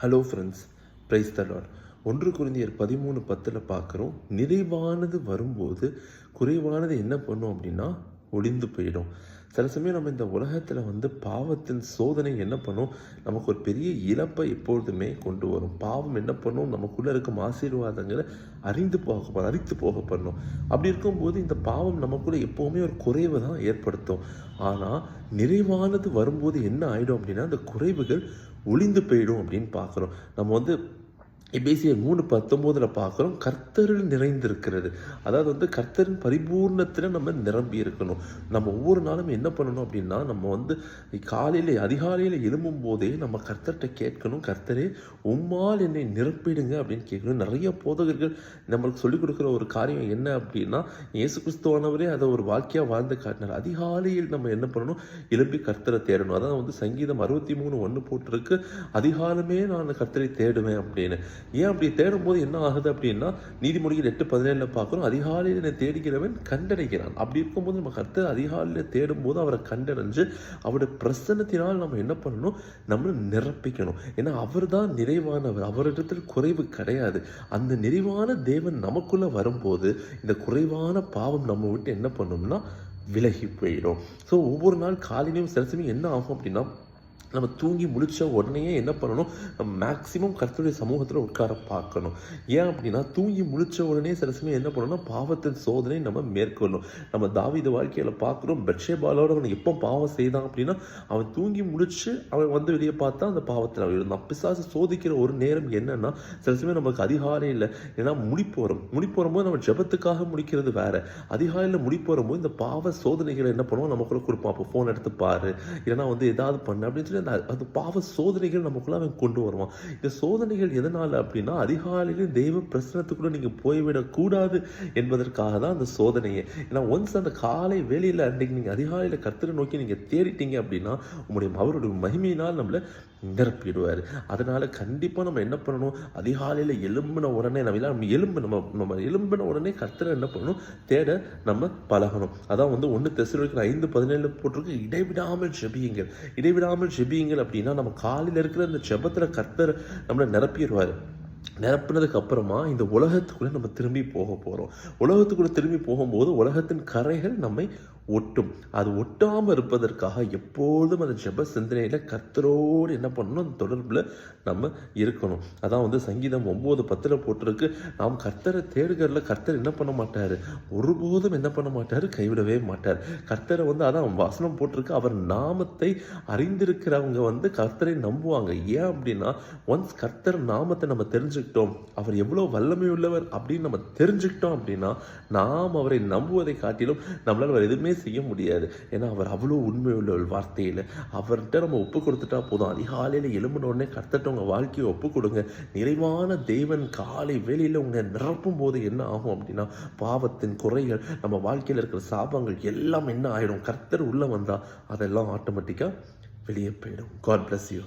Hello friends price தலாட் ஒன்று குருந்தியர் பதிமூணு பத்தில் பார்க்குறோம் நிறைவானது வரும்போது குறைவானது என்ன பண்ணும்? அப்படின்னா ஒளிந்து போயிடும். சில சமயம் நம்ம இந்த உலகத்தில் வந்து பாவத்தின் சோதனை என்ன பண்ணும்? நமக்கு ஒரு பெரிய இழப்பை எப்பொழுதுமே கொண்டு வரும். பாவம் என்ன பண்ணும்? நமக்குள்ளே இருக்கும் ஆசீர்வாதங்களை அறிந்து போக அறித்து போக பண்ணும். அப்படி இருக்கும்போது இந்த பாவம் நமக்குள்ளே எப்போவுமே ஒரு குறைவை தான் ஏற்படுத்தும். ஆனால் நிறைவானது வரும்போது என்ன ஆகிடும் அப்படின்னா அந்த குறைவுகள் ஒளிந்து போயிடும் அப்படின்னு பார்க்குறோம். நம்ம வந்து எபேசியர் மூணு பத்தொம்போதில் பார்க்குறோம் கர்த்தரில் நிறைந்திருக்கிறது. அதாவது வந்து கர்த்தரின் பரிபூர்ணத்தில் நம்ம நிரம்பி இருக்கணும். நம்ம ஒவ்வொரு நாளும் என்ன பண்ணணும் அப்படின்னா நம்ம வந்து காலையில் அதிகாலையில் எழும்பும் போதே நம்ம கர்த்தர்கிட்ட கேட்கணும் கர்த்தரே உம்மால் என்னை நிரப்பிடுங்க அப்படின்னு கேட்கணும். நிறைய போதகர்கள் நம்மளுக்கு சொல்லிக் கொடுக்குற ஒரு காரியம் என்ன அப்படின்னா இயேசு கிறிஸ்துவானவரே அதை ஒரு வாக்கியாக வாழ்ந்து காட்டினார். அதிகாலையில் நம்ம என்ன பண்ணணும்? எழும்பி கர்த்தரை தேடணும். அதான் வந்து சங்கீதம் அறுபத்தி மூணு ஒன்று போட்டிருக்கு. அதிகாலமே நான் கர்த்தரை தேடுவேன் அப்படின்னு. ஏன் அப்படி தேடும்போது என்ன ஆகுது அப்படின்னா நீதிமொழிகள் எட்டு பதினேழில் பார்க்குறோம் அதிகாலையில் என்னை தேடுகிறவன் கண்டடைகிறான். அப்படி இருக்கும்போது நம்ம கர்த்தர் அதிகாலையில் தேடும்போது அவரை கண்டடைஞ்சு அவருடைய பிரசன்னத்தினால் நம்ம என்ன பண்ணணும்? நம்ம நிரப்பிக்கணும். ஏன்னா அவர் தான் நிறைவானவர். அவரிடத்தில் குறைவு கிடையாது. அந்த நிறைவான தேவன் நமக்குள்ளே வரும்போது இந்த குறைவான பாவம் நம்ம விட்டு என்ன பண்ணோம்னா விலகி போயிடும். ஸோ ஒவ்வொரு நாள் காலையிலையும் சில சமயம் என்ன ஆகும் அப்படின்னா நம்ம தூங்கி முழிச்ச உடனே என்ன பண்ணணும்? நம்ம மேக்சிமம் கர்த்தருடைய சமூகத்தில் உட்கார பார்க்கணும். ஏன் அப்படின்னா தூங்கி முழிச்ச உடனே சில சமயம் என்ன பண்ணணும்னா பாவத்தின் சோதனை நம்ம மேற்கொள்ளணும். நம்ம தாவித வாழ்க்கையில் பார்க்குறோம் பெட்ஷேபாலோட அவன் எப்போ பாவம் செய்தான் அப்படின்னா அவன் தூங்கி முழிச்சு அவன் வந்து வெளியே பார்த்தா அந்த பாவத்தில் அவன் இருந்தான். பிசாசு சோதிக்கிற ஒரு நேரம் என்னன்னா சில சமயம் நமக்கு அதிகாலையில் ஏன்னா முடிப்பு வரும். முடிப்பு வரும்போது நம்ம ஜெபத்துக்காக முடிக்கிறது வேற. அதிகாலையில் முடிப்பு வரும்போது இந்த பாவ சோதனைகளை என்ன பண்ணுவோம்? நமக்குள்ள கொடுப்போம் அப்போ ஃபோன் எடுத்து பாரு. இல்லைன்னா வந்து ஏதாவது பண்ணு அப்படின்னு சொல்லி அது பாவ சோதனைகள் நமக்குள்ள அவன் கொண்டு வருவான். இந்த சோதனைகள் எதனால் அப்படின்னா அதிகாலையில் தெய்வ பிரசனத்துக்குள்ள நீங்கள் போய்விடக்கூடாது என்பதற்காக தான் அந்த சோதனையே. ஏன்னா ஒன்ஸ் அந்த காலை வேலையில் அன்றைக்கு நீங்கள் அதிகாலையில் கர்த்தரை நோக்கி நீங்கள் தேடிட்டீங்க அப்படின்னா உங்களுடைய அவருடைய மகிமையினால் நம்மளை நிரப்பிடுவார். அதனால கண்டிப்பாக நம்ம என்ன பண்ணணும்? அதிகாலையில் எலும்பின உடனே நம்ம நம்ம எலும்பு நம்ம நம்ம எலும்பின உடனே கர்த்தரை என்ன பண்ணணும்? தேட நம்ம பழகணும். அதான் வந்து ஒன்று தெசலுக்கு ஐந்து பதினேழு போட்டிருக்கு இடைவிடாமல் ஜெபியுங்கள். இடைவிடாமல் ஜெபி ஜெபியுங்கள் அப்படின்னா நம்ம காலையில் இருக்கிற அந்த ஜெபத்தில் கர்த்தர் நம்மளை நிரப்பிடுவார். நிரப்புனதுக்கு அப்புறமா இந்த உலகத்துக்குள்ளே நம்ம திரும்பி போக போகிறோம் உலகத்துக்குள்ளே திரும்பி போகும்போது உலகத்தின் கரைகள் நம்மை ஒட்டும். அது ஒட்டாமல் இருப்பதற்காக எப்போதும் அந்த ஜெப சிந்தனையில் கர்த்தரோடு என்ன பண்ணணும்? அந்த தொடர்பில் நம்ம இருக்கணும். அதான் வந்து சங்கீதம் ஒம்பது பத்தில் போட்டிருக்கு. நாம் கர்த்தரை தேடுகிறல கர்த்தர் என்ன பண்ண மாட்டார்? ஒருபோதும் என்ன பண்ண மாட்டார்? கைவிடவே மாட்டார். கர்த்தரை வந்து அதான் வசனம் போட்டிருக்கு. அவர் நாமத்தை அறிந்திருக்கிறவங்க வந்து கர்த்தரை நம்புவாங்க. ஏன் அப்படின்னா ஒன்ஸ் கர்த்தர் நாமத்தை நம்ம தெரிஞ்சுக்கிட்டோம் அவர் எவ்வளோ வல்லமை உள்ளவர் அப்படின்னு நம்ம தெரிஞ்சுக்கிட்டோம் அப்படின்னா நாம் அவரை நம்புவதை காட்டிலும் நம்மளால் அவர் எதுவுமே செய்ய முடியாது. ஏன்னா அவர் அவ்வளோ உண்மை உள்ள வார்த்தையில் அவர்கிட்ட நம்ம ஒப்பு கொடுத்துட்டா போதும். அதிகாலையில் எழும்பின உடனே கர்த்தட்ட உங்கள் வாழ்க்கையை ஒப்பு கொடுங்க. நிறைவான தேவன் காலை வேலையில் உங்களை நிரப்பும் போது என்ன ஆகும் அப்படின்னா பாவத்தின் குறைகள் நம்ம வாழ்க்கையில் இருக்கிற சாபங்கள் எல்லாம் என்ன ஆகிடும் கர்த்தர் உள்ளே வந்தால் அதெல்லாம் ஆட்டோமேட்டிக்காக வெளியே போயிடும். God bless you